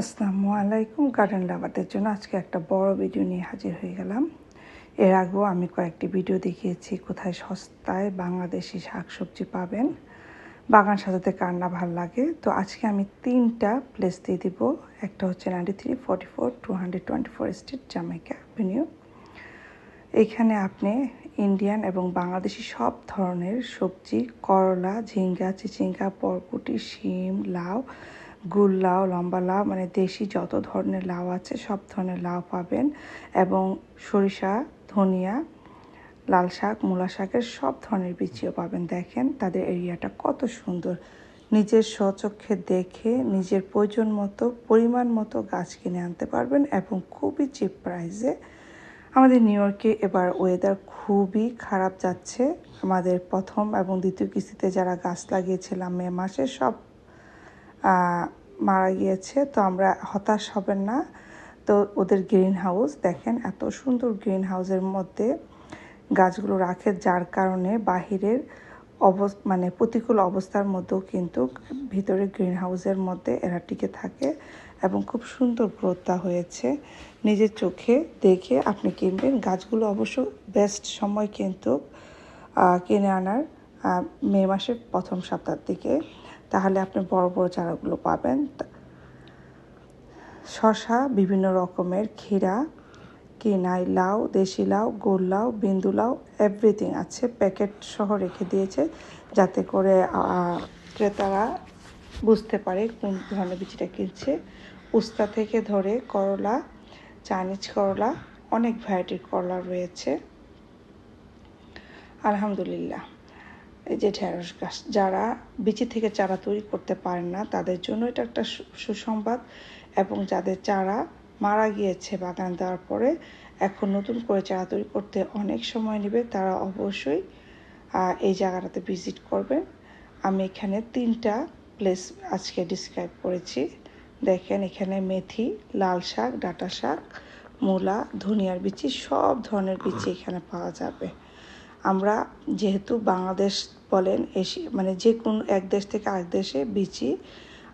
আসসালামু আলাইকুম, গার্ডেন লাভারদের জন্য আজকে একটা বড় ভিডিও নিয়ে হাজির হয়ে গেলাম। এর আগেও আমি কয়েকটি ভিডিও দেখিয়েছি, কোথায় সস্তায় বাংলাদেশি শাকসবজি পাবেন, বাগান সাজাতে কার না ভালো লাগে। তো আজকে আমি তিনটা প্লেস দিয়ে দিব, একটা হচ্ছে ninety three forty four two hundred twenty four street Jamaica avenue এখানে আপনি ইন্ডিয়ান এবং বাংলাদেশি সব ধরনের সবজি, করলা, ঝিঙ্গা, চিচিঙ্গা, বরবটি, শিম, লাউ গুল লাউ, লম্বা লাউ মানে দেশি যত ধরনের লাউ আছে সব ধরনের লাউ পাবেন। এবং সরিষা, ধনিয়া, লাল শাক, মূলা শাকের সব ধরনের বীজও পাবেন। দেখেন তাদের এরিয়াটা কত সুন্দর। নিজের স্বচক্ষে দেখে নিজের প্রয়োজন মতো, পরিমাণ মতো গাছ কিনে আনতে পারবেন এবং খুবই চিপ প্রাইসে আমাদের নিউ ইয়র্কে এবার ওয়েদার খুবই খারাপ যাচ্ছে। আমাদের প্রথম এবং দ্বিতীয় কিস্তিতে যারা গাছ লাগিয়েছিলাম মে মাসে সব মারা গিয়েছে, তো আমরা হতাশ হবেন না। তো ওদের গ্রিন হাউস, দেখেন এত সুন্দর গ্রিন হাউসের মধ্যে গাছগুলো রাখে, যার কারণে বাহিরের অবস মানে প্রতিকূল অবস্থার মধ্যেও কিন্তু ভিতরে গ্রিন হাউসের মধ্যে এরা টিকে থাকে এবং খুব সুন্দর গ্রোথটা হয়েছে। নিজের চোখে দেখে আপনি কিনবেন। গাছগুলো অবশ্য বেস্ট সময় কিন্তু কিনে আনার মে মাসের প্রথম সপ্তাহের দিকে তাহলে আপনি বড় বড় চারাগুলো পাবেন। শশা বিভিন্ন রকমের ক্ষীরা, কিনাই লাউ, দেশি লাউ, গোল লাউ, বিন্দু লাউ এভরিথিং আছে। প্যাকেট সহ রেখে দিয়েছে যাতে করে ক্রেতারা বুঝতে পারে কোন ধরনের বীজটা কিনছে। উস্তা থেকে ধরে করলা চাইনিজ করলা, অনেক ভ্যারাইটির করলা রয়েছে। আলহামদুলিল্লাহ। যে ঢেঁড়স গাছ, যারা বিচি থেকে চারা তৈরি করতে পারেন না, তাদের জন্য এটা একটা সুসংবাদ এবং যাদের চারা মারা গিয়েছে বাগান দেওয়ার পরে, এখন নতুন করে চারা তৈরি করতে অনেক সময় নেবে, তারা অবশ্যই এই জায়গাটাতে ভিজিট করবেন। আমি এখানে তিনটা প্লেস আজকে ডিসক্রাইব করেছি। দেখেন এখানে মেথি, লাল শাক, ডাটা শাক, মূলা, ধনিয়ার বিচি, সব ধরনের বিচি এখানে পাওয়া যাবে। আমরা যেহেতু বাংলাদেশ বলেন, এসে মানে যে কোনো এক দেশ থেকে আরেক দেশে বিচি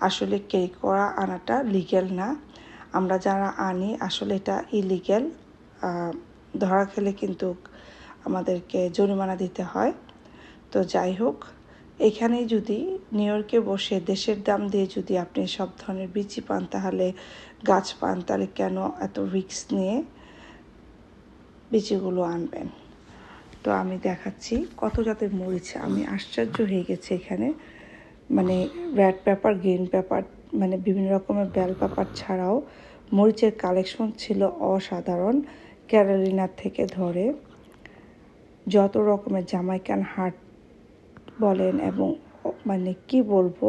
আসলে ক্যারি করা আনাটা লিগ্যাল না। আমরা যারা আনি, আসলে এটা ইলিগ্যাল ধরা খেলে কিন্তু আমাদেরকে জরিমানা দিতে হয়। তো যাই হোক এখানে যদি নিউ ইয়র্কে বসে দেশের দাম দিয়ে যদি আপনি সব ধরনের বিচি পান, তাহলে গাছ পান, তাহলে কেন এত রিক্স নিয়ে বিচিগুলো আনবেন? তো আমি দেখাচ্ছি কত জাতের মরিচ। আমি আশ্চর্য হয়ে গেছে এখানে। মানে রেড পেপার গ্রিন পেপার মানে বিভিন্ন রকমের বেল পেপার ছাড়াও মরিচের কালেকশন ছিল অসাধারণ ক্যারোলিনার থেকে ধরে। যত রকমের জামাইকান হাট বলেন এবং মানে কি বলব,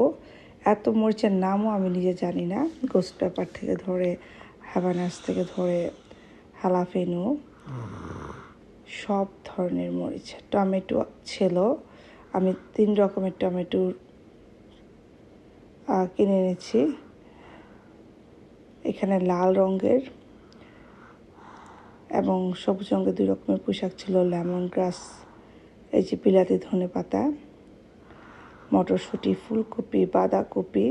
এত মরিচের নামও আমি নিজে জানি না। গোস্ট পেপার থেকে ধরে হ্যাভানাস থেকে ধরে হালাফেনু সব ধরনের মরিচ। টমেটো ছিল। আমি তিন রকমের টমেটো কিনে এনেছি। এখানে লাল রঙের এবং সবুজ রঙের দুই রকমের পোশাক ছিল। লেমন গ্রাস, এই যে বিলাতি ধনে পাতা, মটরশুঁটি, ফুলকপি, বাঁধাকপি।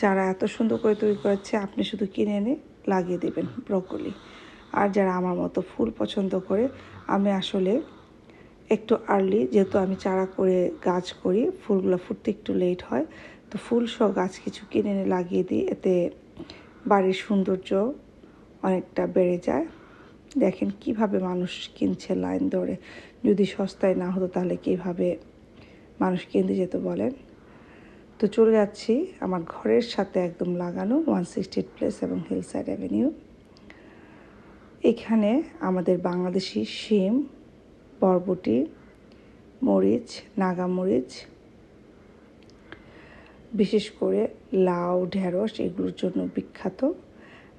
যারা এত সুন্দর করে তৈরি করেছে, আপনি শুধু কিনে এনে লাগিয়ে দেবেন, ব্রকলি। আর যারা আমার মতো ফুল পছন্দ করে, আমি আসলে একটু আর্লি যেহেতু আমি চারা করে গাছ করি, ফুলগুলো ফুটতে একটু লেট হয়, তো ফুল সহ গাছ কিছু কিনে এনে লাগিয়ে দিই, এতে বাড়ির সৌন্দর্য অনেকটা বেড়ে যায়। দেখেন কীভাবে মানুষ কিনছে লাইন ধরে যদি সস্তায় না হতো তাহলে কীভাবে মানুষ কিনতে যেত বলেন? তো চলে যাচ্ছি আমার ঘরের সাথে একদম লাগানো ওয়ান সিক্সটি প্লেস এবং হিলসাইড অ্যাভিনিউ এখানে আমাদের বাংলাদেশি শিম, বরবটি, মরিচ নাগামরিচ বিশেষ করে লাউ, ঢেঁড়স এগুলোর জন্য বিখ্যাত।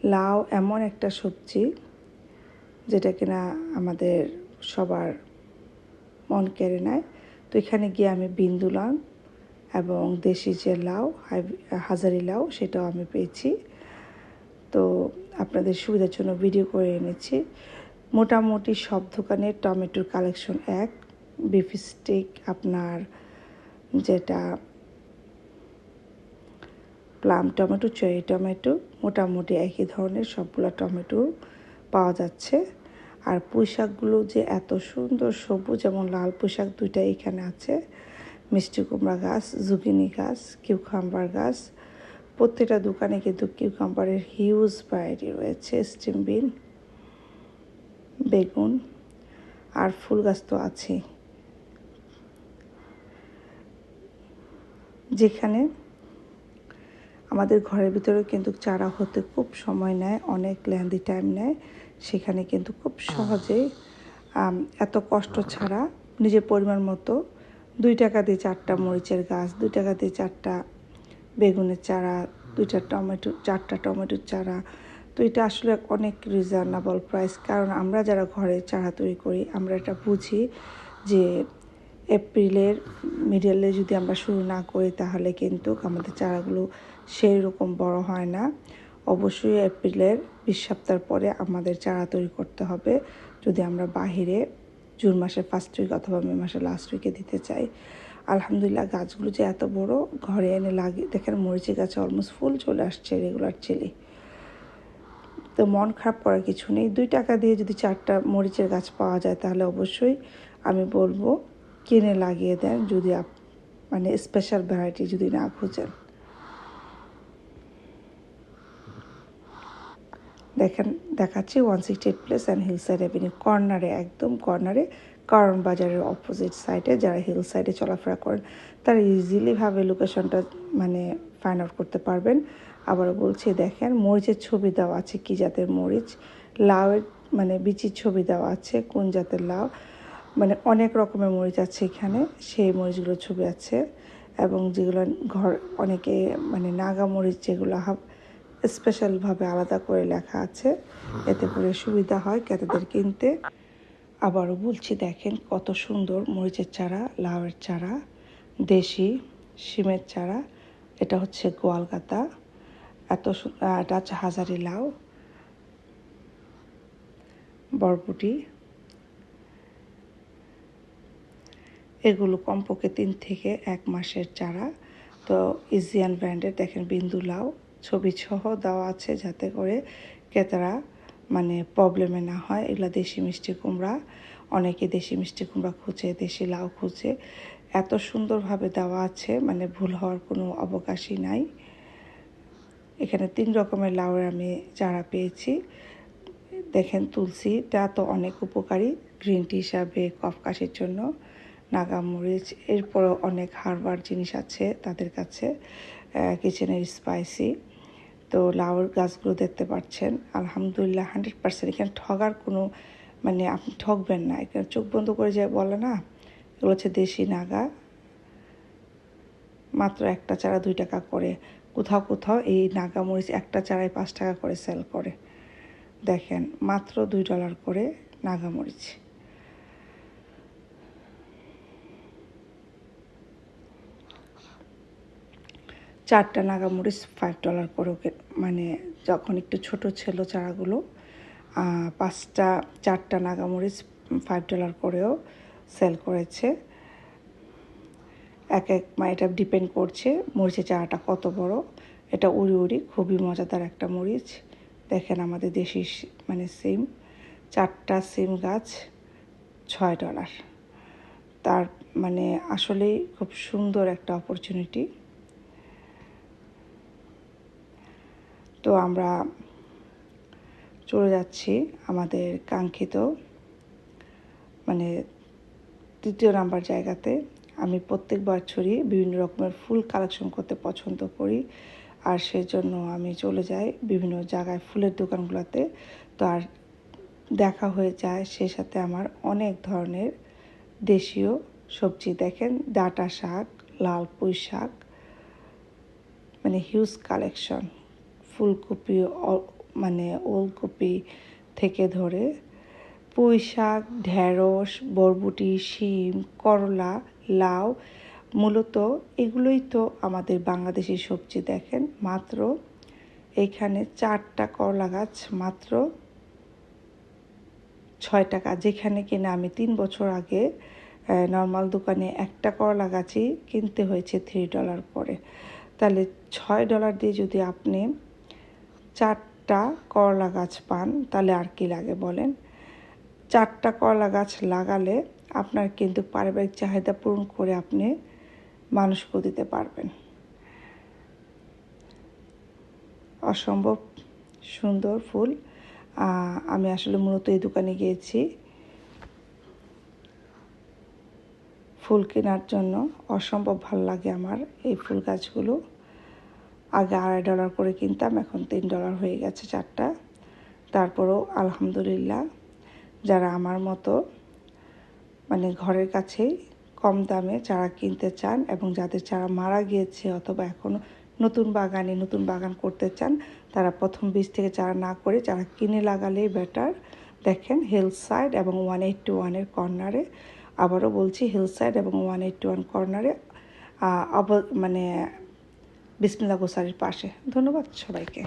লাউ এমন একটা সবজি যেটা কিনা আমাদের সবার মন কেড়ে নেয়। তো এখানে গিয়ে আমি বিন্দুলাম এবং দেশি যে লাউ হাজারি লাউ, সেটাও আমি পেয়েছি। তো আপনাদের সুবিধার জন্য ভিডিও করে এনেছি। মোটামুটি সব দোকানের টমেটোর কালেকশন এক বিফ স্টিক আপনার যেটা প্লাম টমেটো চেরি টমেটো, মোটামুটি একই ধরনের সবগুলো টমেটো পাওয়া যাচ্ছে। আর পুঁই শাকগুলো যে এত সুন্দর সবুজ এবং লাল পোশাক শাক দুইটাই এখানে আছে। মিষ্টি কুমড়া গাছ জুকিনি গাছ কিউকাম্বার গাছ প্রত্যেকটা দোকানে কিন্তু কিউকাম্বারের হিউজ ভ্যারাইটি রয়েছে স্টিম বিন বেগুন আর ফুল গাছ তো আছেই। যেখানে আমাদের ঘরের ভিতরে কিন্তু চারা হতে খুব সময় নেয়, অনেক লেন্দি টাইম নেয়। সেখানে কিন্তু খুব সহজেই এত কষ্ট ছাড়া নিজের পরিমাণ মতো দুই টাকা দিয়ে চারটা মরিচের গাছ, দুই টাকা দিয়ে চারটা বেগুনের চারা, দুইটা টমেটো, চারটা টমেটোর চারা। তো এটা আসলে অনেক রিজনেবল প্রাইস কারণ আমরা যারা ঘরে চারা তৈরি করি, আমরা এটা বুঝি যে এপ্রিলের মিডলে যদি আমরা শুরু না করি, তাহলে কিন্তু আমাদের চারাগুলো সেই রকম বড় হয় না। অবশ্যই এপ্রিলের বিশ সপ্তাহ পরে আমাদের চারা তৈরি করতে হবে। যদি আমরা বাহিরে জুন মাসের ফার্স্ট উইক অথবা মে মাসের লাস্ট উইকে দিতে চাই। আলহামদুলিল্লাহ গাছগুলো যে এত বড়, ঘরে এনে লাগিয়ে দেখেন মরিচি গাছে অলমোস্ট ফুল চলে আসছে রেগুলার চিলি তো মন খারাপ করার কিছু নেই। দুই টাকা দিয়ে যদি চারটা মরিচের গাছ পাওয়া যায় তাহলে অবশ্যই আমি বলব কিনে লাগিয়ে দেন যদি আপ মানে স্পেশাল ভ্যারাইটি যদি না খুঁজেন। দেখেন, দেখাচ্ছি one sixty eight place and hillside avenue কর্নারে একদম কর্নারে কারণ বাজারের অপোজিট সাইডে যারা হিল সাইডে চলাফেরা করেন, তারা ইজিলিভাবে লোকেশনটা মানে ফাইন্ড আউট করতে পারবেন। আবার বলছি, দেখেন, মরিচের ছবি দেওয়া আছে কী জাতের মরিচ, লাউয়ের মানে বিচির ছবি দেওয়া আছে কোন জাতের লাউ মানে অনেক রকমের মরিচ আছে এখানে, সেই মরিচগুলোর ছবি আছে। এবং যেগুলো ঘর, অনেকে মানে নাগা মরিচ যেগুলো স্পেশালভাবে আলাদা করে লেখা আছে, এতে করে সুবিধা হয় ক্রেতাদের কিনতে। আবারও বলছি, দেখেন কত সুন্দর মরিচের চারা, লাউয়ের চারা, দেশি শিমের চারা, এটা হচ্ছে গোয়ালগাতা, এত এটা হচ্ছে হাজারি লাউ, বরবটি, এগুলো কমপক্ষে তিন থেকে এক মাসের চারা। তো ইজিয়ান ব্র্যান্ডের দেখেন বিন্দু লাউ ছবি সহ দেওয়া আছে যাতে করে ক্রেতারা মানে প্রবলেমে না হয়। এগুলো দেশি মিষ্টি কুমড়া, অনেকে দেশি মিষ্টি কুমড়া খুঁজে, দেশি লাউ খুঁজে। এত সুন্দরভাবে দেওয়া আছে মানে ভুল হওয়ার কোনো অবকাশই নাই। এখানে তিন রকমের লাউয়ের আমি চারা পেয়েছি। দেখেন তুলসিটা তো অনেক উপকারী গ্রিন টি হিসাবে, কফ কাশির জন্য নাগামরিচ এরপরও অনেক হারবার জিনিস আছে তাদের কাছে কিচেনের স্পাইসি তো লাউর গাছগুলো দেখতে পাচ্ছেন, আলহামদুলিল্লাহ হান্ড্রেড পার্সেন্ট। এখানে ঠগার কোনো মানে আপনি ঠকবেন না। এখানে চোখ বন্ধ করে যে বলে না, এগুলো হচ্ছে দেশি নাগা। মাত্র একটা চারা দুই টাকা করে। কোথাও কোথাও এই নাগা মরিচ একটা চারায় পাঁচ টাকা করে সেল করে। দেখেন, মাত্র দুই ডলার করে নাগা মরিচ। চারটা নাগামরিচ ফাইভ ডলার করে মানে যখন একটু ছোট ছিল চারাগুলো পাঁচটা, চারটা নাগামরিচ ফাইভ ডলার করেও সেল করেছে। এক এক মা, এটা ডিপেন্ড করছে মরিচের চারাটা কত বড়। এটা উড়ি উড়ি খুবই মজাদার একটা মরিচ। দেখেন আমাদের দেশি মানে সিম, চারটা সিম গাছ, ছয় ডলার তার মানে আসলেই খুব সুন্দর একটা অপরচুনিটি তো আমরা চলে যাচ্ছি আমাদের কাঙ্ক্ষিত মানে তৃতীয় নাম্বার জায়গাতে। আমি প্রত্যেক বছরই বিভিন্ন রকমের ফুল কালেকশন করতে পছন্দ করি আর সেজন্য আমি চলে যাই বিভিন্ন জায়গায় ফুলের দোকানগুলোতে। তো আর দেখা হয়ে যায় সেই সাথে আমার অনেক ধরনের দেশীয় সবজি। দেখেন ডাটা শাক, লাল পুঁই শাক মানে হিউজ কালেকশন ফুলকপি মানে ওলকপি থেকে ধরে পুঁই শাক ঢেঁড়স, বরবটি, শিম, করলা, লাউ, মূলত এগুলোই তো আমাদের বাংলাদেশি সবজি দেখেন। মাত্র এখানে চারটা করলা গাছ, মাত্র ছয় টাকা যেখানে কিনা আমি তিন বছর আগে নর্মাল দোকানে একটা করলা গাছই কিনতে হয়েছে থ্রি ডলার করে। তাহলে ছয় ডলার দিয়ে যদি আপনি চারটা করলা গাছ পান, তাহলে আর কি লাগে বলেন? চারটা করলা গাছ লাগালে আপনার কিন্তু পারিবারিক চাহিদা পূরণ করে আপনি মানুষকেও দিতে পারবেন। অসম্ভব সুন্দর ফুল। আমি আসলে মূলত এই দোকানে গিয়েছি ফুল কেনার জন্য। অসম্ভব ভালো লাগে আমার এই ফুল গাছগুলো। আগে আড়াই ডলার করে কিনতাম, এখন তিন ডলার হয়ে গেছে চারটা। তারপরেও আলহামদুলিল্লাহ যারা আমার মতো মানে ঘরের কাছেই কম দামে চারা কিনতে চান এবং যাদের চারা মারা গিয়েছে অথবা এখনও নতুন বাগানে নতুন বাগান করতে চান, তারা প্রথম বীজ থেকে চারা না করে চারা কিনে লাগালেই বেটার দেখেন হিল সাইড এবং ওয়ান এইট টু ওয়ানের কর্নারে আবারও বলছি হিল সাইড এবং ওয়ান এইট টু ওয়ান কর্নারে মানে বিসমিল্লা গোসারির পাশে। ধন্যবাদ সবাইকে।